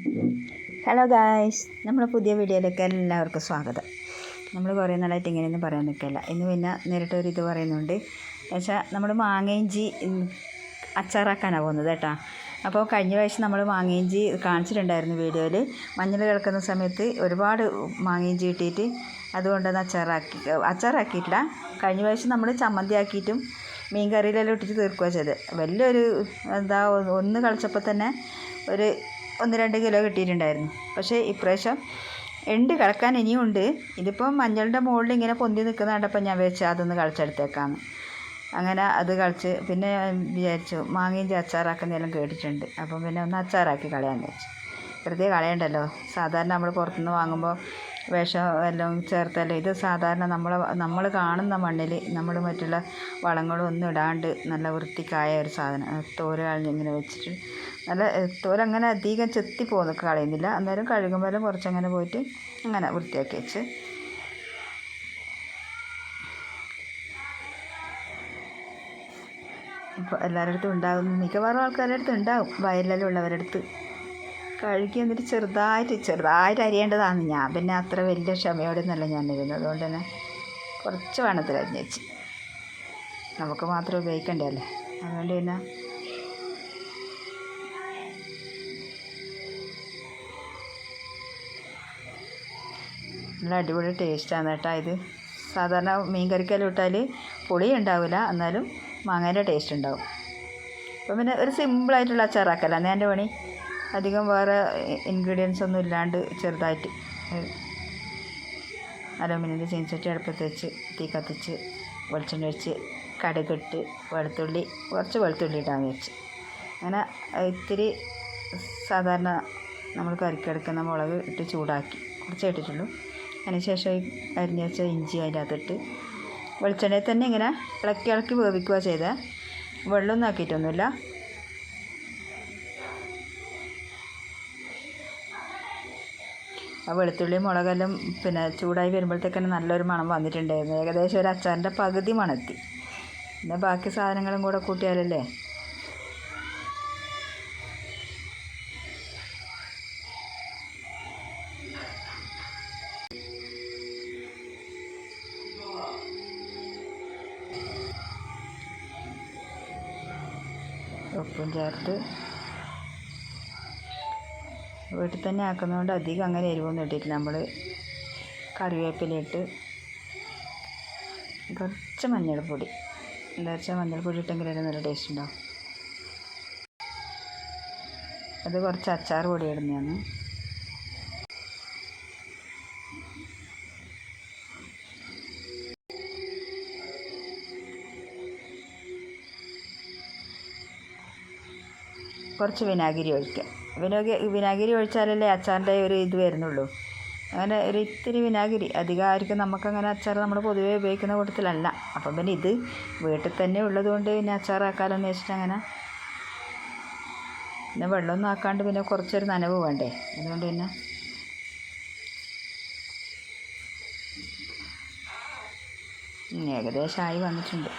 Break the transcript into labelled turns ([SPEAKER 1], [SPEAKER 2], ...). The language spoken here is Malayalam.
[SPEAKER 1] ഹലോ ഗായ്സ് നമ്മൾ പുതിയ വീഡിയോയിലേക്ക് എല്ലാവർക്കും സ്വാഗതം. നമ്മൾ കുറേ നാളായിട്ട് ഇങ്ങനെയൊന്നും പറയാൻ നിൽക്കില്ല. ഇന്ന് പിന്നെ നേരിട്ടൊരു ഇത് പറയുന്നുണ്ട്. എന്നുവെച്ചാൽ നമ്മൾ മാങ്ങയിഞ്ചി അച്ചാറാക്കാനാണ് പോകുന്നത് കേട്ടോ. അപ്പോൾ കഴിഞ്ഞ പ്രാവശ്യം നമ്മൾ മാങ്ങയിഞ്ചി കാണിച്ചിട്ടുണ്ടായിരുന്നു വീഡിയോയിൽ. മഞ്ഞൾ കിടക്കുന്ന സമയത്ത് ഒരുപാട് മാങ്ങയിഞ്ചി കിട്ടിയിട്ട് അതുകൊണ്ടൊന്ന് അച്ചാറാക്കി അച്ചാറാക്കിയിട്ടില്ല. കഴിഞ്ഞ പ്രാവശ്യം നമ്മൾ ചമ്മന്തി ആക്കിയിട്ടും മീൻ കറിയിലെല്ലാം ഇട്ടിട്ട് തീർക്കുകയാണ് ചെയ്ത് വലിയൊരു എന്താ ഒന്ന് കളിച്ചപ്പോൾ തന്നെ ഒരു ഒന്ന് രണ്ട് കിലോ കിട്ടിയിട്ടുണ്ടായിരുന്നു. പക്ഷേ ഇപ്രാവശ്യം ഉണ്ട് കിടക്കാൻ ഇനിയുണ്ട് ഇതിപ്പം മഞ്ഞളുടെ മുകളിൽ ഇങ്ങനെ പൊന്തി നിൽക്കുന്ന കണ്ടപ്പോൾ ഞാൻ വെച്ച് അതൊന്ന് കളിച്ചെടുത്തേക്കാന്ന്. അങ്ങനെ അത് കളിച്ച് പിന്നെ വിചാരിച്ചു മാങ്ങയും അച്ചാറാക്കുന്നതെല്ലാം കേട്ടിട്ടുണ്ട്. അപ്പം പിന്നെ ഒന്ന് അച്ചാറാക്കി കളയാൻ വെച്ചു വെറുതെ കളയണ്ടല്ലോ. സാധാരണ നമ്മൾ പുറത്തുനിന്ന് വാങ്ങുമ്പോൾ വിഷം എല്ലാം ചേർത്തല്ലോ? ഇത് സാധാരണ നമ്മൾ നമ്മൾ കാണുന്ന മണ്ണിൽ നമ്മൾ മറ്റുള്ള വളങ്ങളും ഒന്നും ഇടാണ്ട് നല്ല വൃത്തിക്കായ ഒരു സാധനം തോര കളഞ്ഞിങ്ങനെ വെച്ചിട്ട് നല്ല തോലങ്ങനെ അധികം ചെത്തി പോകുന്നു കളയുന്നില്ല. അന്നേരം കഴുകുമ്പോഴും കുറച്ചങ്ങനെ പോയിട്ട് അങ്ങനെ വൃത്തിയാക്കി വെച്ച്. ഇപ്പോൾ എല്ലാവരുടെ അടുത്തും ഉണ്ടാകും. മിക്കവാറും ആൾക്കാരുടെ അടുത്ത് ഉണ്ടാകും. വയലിലുള്ളവരുടെ അടുത്ത് കഴുകി എന്നിട്ട് ചെറുതായിട്ട് ചെറുതായിട്ട് അരിയേണ്ടതാണ്. ഞാൻ പിന്നെ അത്ര വലിയ ക്ഷമയോടെ ഒന്നല്ല ഞാൻ ഇരുന്നത് അതുകൊണ്ട് തന്നെ കുറച്ച് വേണത്തിൽ ചേച്ചി നമുക്ക് മാത്രം ഉപയോഗിക്കണ്ടേ അതുകൊണ്ട് പിന്നെ നല്ല അടിപൊളി ടേസ്റ്റാണ് കേട്ടോ ഇത്. സാധാരണ മീൻ കറിക്കെല്ലാം ഇട്ടാൽ പുളി ഉണ്ടാവില്ല. എന്നാലും മാങ്ങേന്റെ ടേസ്റ്റ് ഉണ്ടാവും. അപ്പം പിന്നെ ഒരു സിമ്പിളായിട്ടുള്ള അച്ചാറാക്കല്ല അന്ന് എന്റെ പണി? അധികം വേറെ ഇൻഗ്രീഡിയൻസ് ഒന്നും ഇല്ലാണ്ട് ചെറുതായിട്ട് അലുമിനിയത്തിന്റെ ചീനച്ചട്ടി അടുപ്പത്ത് വെച്ച് തീ കത്തിച്ച് വെളിച്ചെണ്ണ ഒഴിച്ച് കടുകിട്ട് വെളുത്തുള്ളി കുറച്ച് വെളുത്തുള്ളി ഇടാൻ വെച്ച്. അങ്ങനെ ഇത്തിരി സാധാരണ നമ്മൾ കറിക്കെടുക്കുന്ന മുളക് ഇട്ട് ചൂടാക്കി കുറച്ച് ഇട്ടിട്ടുള്ളൂ. അതിന് ശേഷം ഈ അരിഞ്ഞ് വെച്ച ഇഞ്ചി അതിന്റെ അകത്തിട്ട് വെളിച്ചെണ്ണയിൽ തന്നെ ഇങ്ങനെ ഇളക്കി ഇളക്കി വേവിക്കുക ചെയ്തേ. വെള്ളമൊന്നും ആക്കിയിട്ടൊന്നുമില്ല. ആ വെളുത്തുള്ളി മുളകെല്ലാം പിന്നെ ചൂടായി വരുമ്പോഴത്തേക്കന്നെ നല്ലൊരു മണം വന്നിട്ടുണ്ടായിരുന്നു. ഏകദേശം ഒരു അച്ചാറിന്റെ പകുതി മണത്തി. പിന്നെ ബാക്കി സാധനങ്ങളും കൂടെ കൂട്ടിയാലല്ലേ? ഉപ്പും ചേർത്ത് വീട്ടിൽ തന്നെ ആക്കുന്നതുകൊണ്ട് അധികം അങ്ങനെ എരിവൊന്നും ഇട്ടിട്ടില്ല. നമ്മൾ കറിവേപ്പില ഇട്ട് കുറച്ച് മഞ്ഞൾപ്പൊടി. എന്താ വെച്ചാൽ മഞ്ഞൾപ്പൊടി ഇട്ടെങ്കിലേ നല്ല ടേസ്റ്റ് ഉണ്ടാവും. അത് കുറച്ച് അച്ചാർ പൊടി ഇടുന്നതാണ് കുറച്ച് വിനാഗിരി ഒഴിക്കുക വിനാഗി വിനാഗിരി ഒഴിച്ചാലല്ലേ അച്ചാറിന്റെ ഒരു ഇത് വരുന്നുള്ളൂ. അങ്ങനെ ഒരു ഇത്തിരി വിനാഗിരി. അധികം ആയിരിക്കും നമുക്കങ്ങനെ അച്ചാർ നമ്മൾ പൊതുവേ ഉപയോഗിക്കുന്ന കൂട്ടത്തിലല്ല. അപ്പം പിന്നെ ഇത് വീട്ടിൽ തന്നെ ഉള്ളതുകൊണ്ട് പിന്നെ അച്ചാറാക്കാലെന്ന് വെച്ചിട്ട് അങ്ങനെ പിന്നെ വെള്ളമൊന്നും ആക്കാണ്ട് പിന്നെ കുറച്ചൊരു നനവ് വേണ്ടേ? അതുകൊണ്ട് പിന്നെ ഏകദേശമായി വന്നിട്ടുണ്ട്.